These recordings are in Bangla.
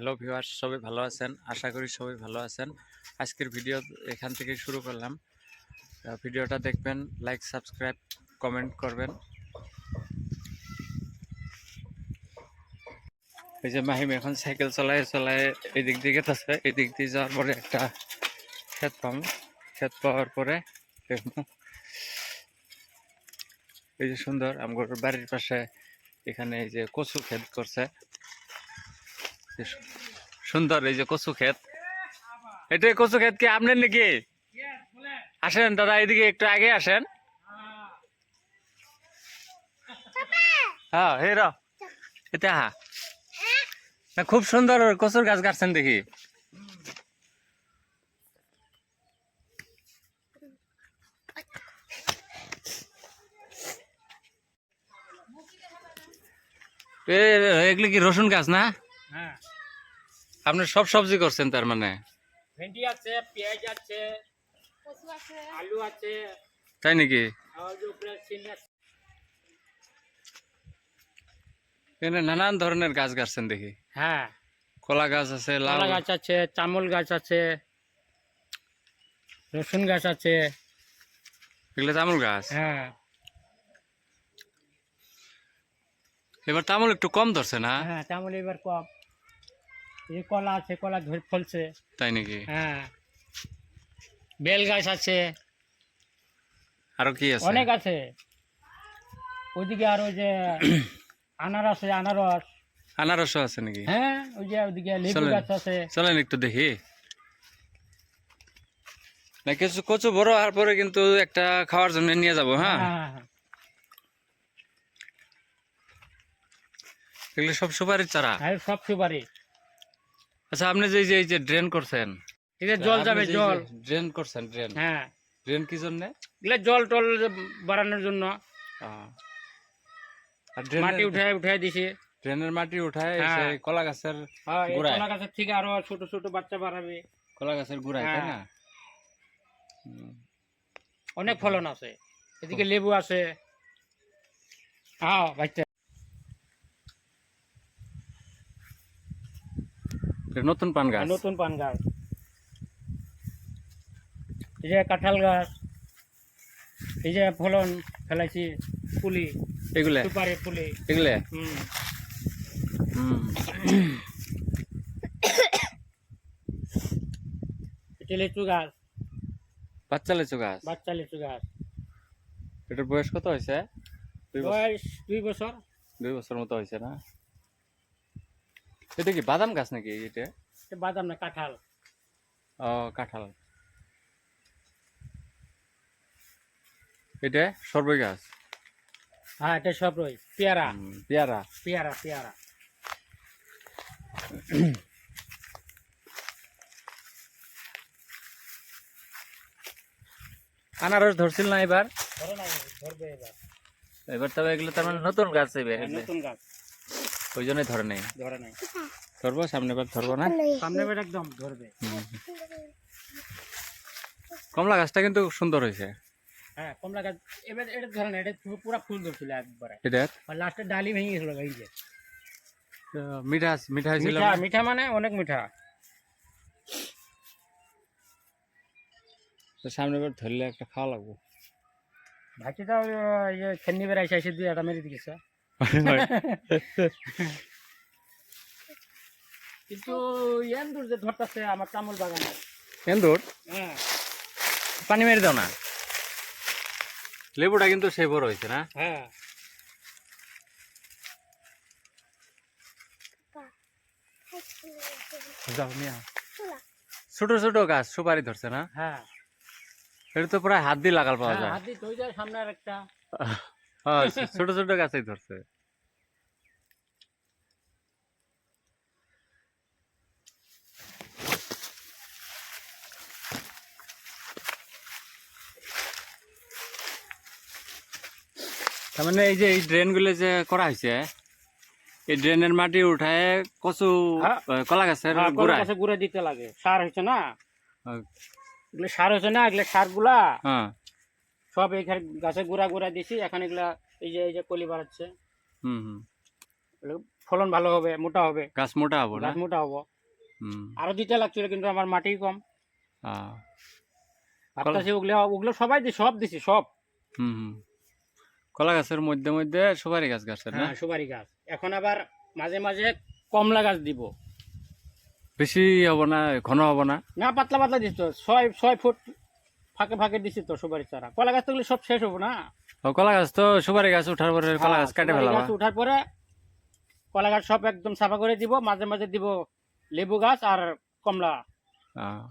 হ্যালো ভিউয়ার্স সবাই ভালো আছেন? আশা করি সবাই ভালো আছেন। আজকের ভিডিও এখান থেকে শুরু করলাম। ভিডিওটা দেখবেন লাইক সাবস্ক্রাইব কমেন্ট করবেন। এই যে মাহিম এখন সাইকেল চালায় চালায় এদিক দিকে আছে এদিক দিয়ে যাওয়ার পরে একটা ক্ষেত পাম ক্ষেত পাওয়ার পরে এই যে সুন্দর আমার বাড়ির পাশে এখানে এই যে কচু ক্ষেত করছে। সুন্দর এই যে কচু ক্ষেত। এটা কচু ক্ষেত কি আপনার নাকি? আসেন দাদা, এদিকে একটু আগে আসেন। হ্যাঁ হে এটা হা না, খুব সুন্দর কচুর গাছ কাটছেন দেখি। এগুলো কি রসুন গাছ না? হ্যাঁ। আপনি সব সবজি করছেন তার মানে? ভেন্ডি আছে পেঁয়াজ আছে আলু আছে তাই নাকি? আছে। এখানে নানান ধরনের গাছ গাছছেন দেখি। হ্যাঁ। কলা গাছ আছে লাউ। কলা গাছ আছে চামল গাছ আছে রসুন গাছ আছে। এগুলো তামুল গাছ? হ্যাঁ। এবার তামুল একটু কম ধরছে না? হ্যাঁ চামল এবার কম। এই কলা আছে কলা ধরে ফলছে। তাই নাকি? হ্যাঁ। বেল গাছ আছে। আরও কি আছে? অনেক আছে। ওইদিকে আর যে আনারস আনারস। আনারসও আছে নাকি? হ্যাঁ ওই যে ওইদিকে লেবু গাছ আছে। চলেন একটু দেখি। না কিছু কচু বড় হওয়ার পরে কিন্তু একটা খাওয়ার জন্য নিয়ে যাব হ্যাঁ হ্যাঁ হ্যাঁ। এগুলো সব সুপারির চারা। হ্যাঁ সব সুপারি। আচ্ছা আপনি যে এই যে ড্রেন করছেন এটা জল যাবে জল। ড্রেন করছেন ড্রেন হ্যাঁ। ড্রেন কি জন্য? এগুলা জল টল বাড়ানোর জন্য। আর মাটি ড্রেনের উঠায় উঠায় দিছি। ড্রেনের মাটি উঠায় হ্যাঁ। সেই কলা গাছের হ্যাঁ গোড়ায়? কলা গাছের থেকে আরও ছোট ছোট বাচ্চা বাড়াবে। কলা গাছের গুড়ায় তাই হ্যাঁ। না? অনেক ফলন আছে। এদিকে লেবু আছে। হ্যাঁ বাচ্চা। এটা নতুন পান গাছ। নতুন পান গাছ। এই যে কাঁঠাল গাছ এই যে ফলন ফেলাইছি পুলি এগুলো? সুপারি পুলি। এগুলো? হুম। এটা লিচু গাছ। বাচ্চা লিচু গাছ? বাচ্চা লিচু গাছ। এটার বয়স কত হয়েছে? বয়স দুই বছর। দুই বছর মতো হয়েছে না? এটা কি বাদাম গাছ নাকি এটা? বাদাম না কাঁঠাল। ও কাঁঠাল। এটা সরবই গাছ? হ্যাঁ এটা সব রই পেয়ারা পেয়ারা। পেয়ারা পেয়ারা। আনারস ধরছিল না এবার? এবার। এবার তবে এগুলো তার মানে নতুন গাছ হ্যাঁ, নতুন গাছ। ওই জন্যই ধরে নেই। ধরে নাই। ধরবো সামনে বার ধরবো না? সামনে এবার একদম ধরবে। কমলা গাছটা কিন্তু সুন্দর হয়েছে। হ্যাঁ কমলা গাছ এবার এটা ধরে না এটা পুরো- ফুল ধরছিল একবারে। এটার লাস্টে ডালি ভেঙে গেছিল এই যে মিঠা মিঠা হয়েছিল মিঠা মিঠা মানে অনেক মিঠা। তো সামনে বার ধরলে একটা খাওয়া লাগবো। ভাজিটা ওই যে খেন্নি বেড়াইছে এসে দুই একটা মেরে দিয়েছে। কিন্তু ইয়ান দূর যে ধরতেছে আমার বাগানে এন্দুর হ্যাঁ। পানি মেরে দাও না। লেবুটা কিন্তু সেই বড় হয়েছে না? হ্যাঁ। যাও ছোট ছোট গাছ সুপারি ধরছে না? হ্যাঁ। এটা তো প্রায় হাত দিয়ে লাগাল পাওয়া হ্যাঁ, যায়। হাত দিয়ে সামনে আর একটা। হ্যাঁ, ছোট ছোট গাছই ধরছে। তার মানে এই যে এই ড্রেনগুলো যে করা হয়েছে এই ড্রেনের মাটি উঠায় কচু হ্যাঁ। কলা গাছের হ্যাঁ, গোড়ায় গাছে গুঁড়ে দিতে লাগে। সার হয়েছে না? এগুলো সার হয়েছে না? এগুলো সারগুলা? হ্যাঁ। সব এখানে গাছে গুঁড়া গুঁড়া দিছি এখন এগুলা এই যে এই যে কলি বাড়াচ্ছে। হুম হুম। ফলন ভালো হবে মোটা হবে। গাছ মোটা হব গাছ মোটা হব। হুম। আরও দিতে লাগছিল কিন্তু আমার মাটি কম। ভাবতেছি ওগুলো ওগুলো সবাই দিছি সব দিছি সব। হুম হুম। কলা গাছের মধ্যে মধ্যে সুপারি গাছ গাছের না? হ্যাঁ সুপারি গাছ। এখন আবার মাঝে মাঝে কমলা গাছ দিব। বেশি হব না ঘন হব না? না পাতলা পাতলা দিছি তো। ছয় ছয় ফুট ফাঁকে ফাঁকে দিছি তো সুপারি চারা। কলা গাছ তো সব শেষ হব না? কলা গাছ তো সুপারি গাছ উঠার পরে কলা গাছ হ্যাঁ, কাটে ফেলাবা। গাছ উঠার পরে কলা গাছ সব একদম সাফা করে দিব। মাঝে মাঝে দিব লেবু গাছ আর কমলা। আহ।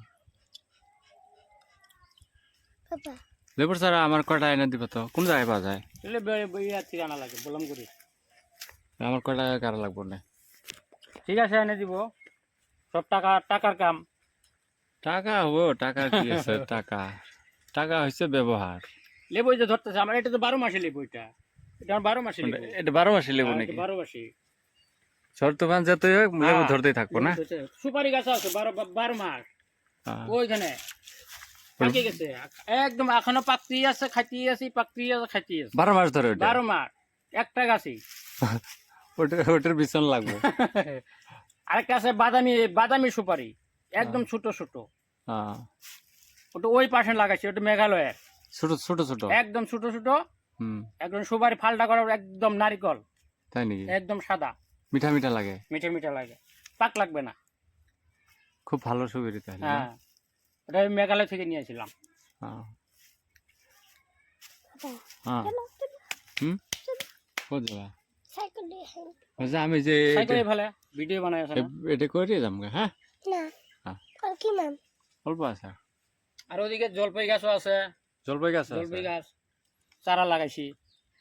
লেবুর ছাড়া আমার কটা এনে দিব তো? কোন জায়গায় পাওয়া যায়? ইয়ার লাগে বললাম করি। আমার কটা কারা লাগবো না ঠিক আছে এনে দিব। সব টাকা টাকার কাম। টাকা হব টাকা কি আছে? টাকা। টাকা হচ্ছে ব্যবহার। লেবু যে ধরতেছে আমার এটা তো বারো মাসে লেবু এটা। এটা বারো মাসে এটা বারো মাসে লেবু হ্যাঁ, নাকি? বারো মাসে। ঝড় তুফান যতই হোক লেবু হ্যাঁ, ধরতেই থাকব না? সুপারি গাছ আছে বারো বারো মাস। আহ, ওইখানে। পাকে গেছে? একদম এখনও পাকতেই আছে খাইতেই আছে পাকতেই আছে খাইতেই আছে। বারো মাস ধরে বারো মাস একটা গাছই ওটা ওটার বিছন লাগবো। আরেকটা আছে বাদামি বাদামি সুপারি। একদম ছোট ছোট। ওটা ওই পাশে লাগাইছে ওটা মেঘালয়ের। ছোট ছোট ছোট? একদম ছোট ছোট। হুম। একদম সুপারি ফালটা করা একদম নারিকল। তাই নাকি? একদম সাদা। মিঠা মিঠা লাগে? মিঠা মিঠা লাগে। পাক লাগবে না। খুব ভালো সুবিধা তাহলে হ্যাঁ। ওটা আমি মেঘালয় থেকে নিয়েছিলাম। হ্যাঁ। হুম? কোথায় যাবা? আমি যে সাইকেলে এটা- ভিডিও বানাই আছে এটা করে যাম হ্যাঁ? না। হ্যাঁ। আর কি ম্যাম? অল্প আছে। আর ওদিকে জলপাই গাছও আছে। জলপাই গাছ জলপাই গাছ চারা লাগাইছি।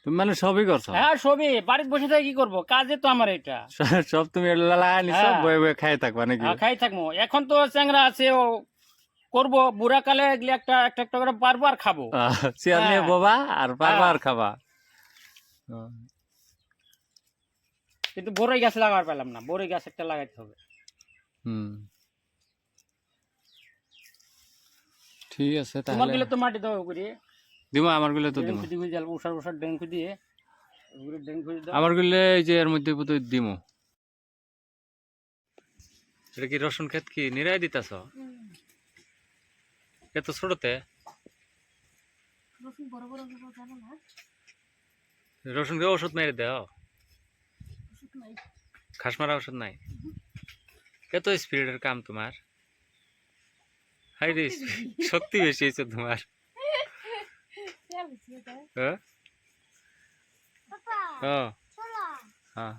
তুমি মানে সবই করছ? হ্যাঁ সবই। বাড়িতে বসে থেকে কি করব? কাজে তো আমার এটা। সব তুমি লাগাই নিছো হ্যাঁ। বয়ে বয়ে খাই থাকবা নাকি? খাই থাকব। এখন তো চ্যাংরা আছে ও করব বুড়া কালে এগুলি একটা একটা একটা করে পারব আর খাব চেয়ার নিয়ে হ্যাঁ। বোবা আর হ্যাঁ। খাবা। কিন্তু বড়ই গাছ লাগাবার পেলাম না বড়ই গাছ একটা লাগাইতে হবে। হুম। ঠিক আছে তোমার তাহলে গেলে তো মাটি দেওয়া করি দিমো আমারগুলো তো দিমো। ডেঙ্কু দিয়ে উষার উষার ডেঙ্কু দিয়ে। ওগুলো ডেঙ্কু দাও। আমারগুলো এই যে এর মধ্যে বোধহয় দিমো। এটা কি রসুন ক্ষেত কি? নিরাই দিতাছ? ছোটতে বড় জানো না? রসুন কে ওষুধ মেরে দাও খাস মারা ওষুধ নাই? এত স্পিরিটের কাম তোমার। হাই রে শক্তি বেশি হয়েছে তোমার। হ্যাঁ? হ্যাঁ।